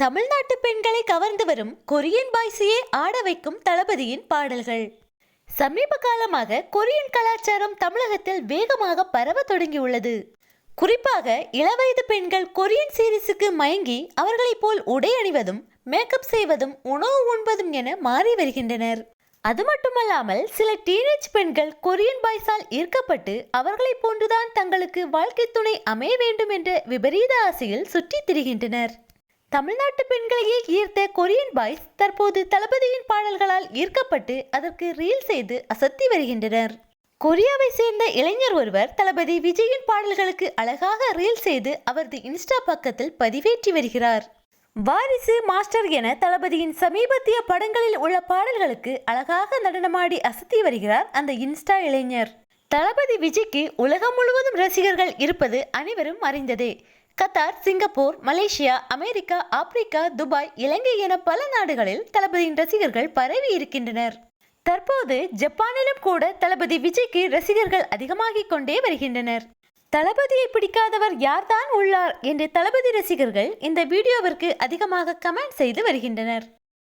தமிழ்நாட்டு பெண்களை கவர்ந்து வரும் கொரியன் பாய்ஸையே ஆட வைக்கும் தளபதியின் பாடல்கள். சமீப காலமாக கொரியன் கலாச்சாரம் தமிழகத்தில் வேகமாக பரவ தொடங்கியுள்ளது. குறிப்பாக இளவயது பெண்கள் கொரியன் சீரிஸுக்கு மயங்கி அவர்களைப் போல் உடை அணிவதும் மேக்கப் செய்வதும் உணவு உண்பதும் என மாறி வருகின்றனர். அது மட்டுமல்லாமல் சில டீனேஜ் பெண்கள் கொரியன் பாய்ஸால் ஈர்க்கப்பட்டு அவர்களைப் போன்றுதான் தங்களுக்கு வாழ்க்கை துணை அமைய வேண்டும் என்ற விபரீத ஆசையில் சுற்றித் திரிகின்றனர். தமிழ்நாட்டு பெண்களையே ஈர்த்த கொரியன் பாய்ஸ் தற்போது தளபதியின் பாடல்களால் ஈர்க்கப்பட்டு அதற்கு ரீல் செய்து அசத்தி வருகின்றனர். கொரியாவை சேர்ந்த இளைஞர் ஒருவர் தளபதி விஜயின் பாடல்களுக்கு அழகாக ரீல் செய்து அவரது இன்ஸ்டா பக்கத்தில் பதிவேற்றி வருகிறார். வாரிசு மாஸ்டர் என தளபதியின் சமீபத்திய படங்களில் உள்ள பாடல்களுக்கு அழகாக நடனமாடி அசத்தி வருகிறார் அந்த இன்ஸ்டா இளைஞர். தளபதி விஜய்க்கு உலகம் முழுவதும் ரசிகர்கள் இருப்பது அனைவரும் அறிந்ததே. Qatar Singapore Malaysia America Africa Dubai Ilangai என பல நாடுகளில் தளபதியின் ரசிகர்கள் பரவி இருக்கின்றனர். தற்போது ஜப்பானிலும் கூட தளபதி விஜய்க்கு ரசிகர்கள் அதிகமாகிக் கொண்டே வருகின்றனர். தளபதியை பிடிக்காதவர் யார்தான் உள்ளார் என்று தளபதி ரசிகர்கள் இந்த வீடியோவிற்கு அதிகமாக கமெண்ட் செய்து வருகின்றனர்.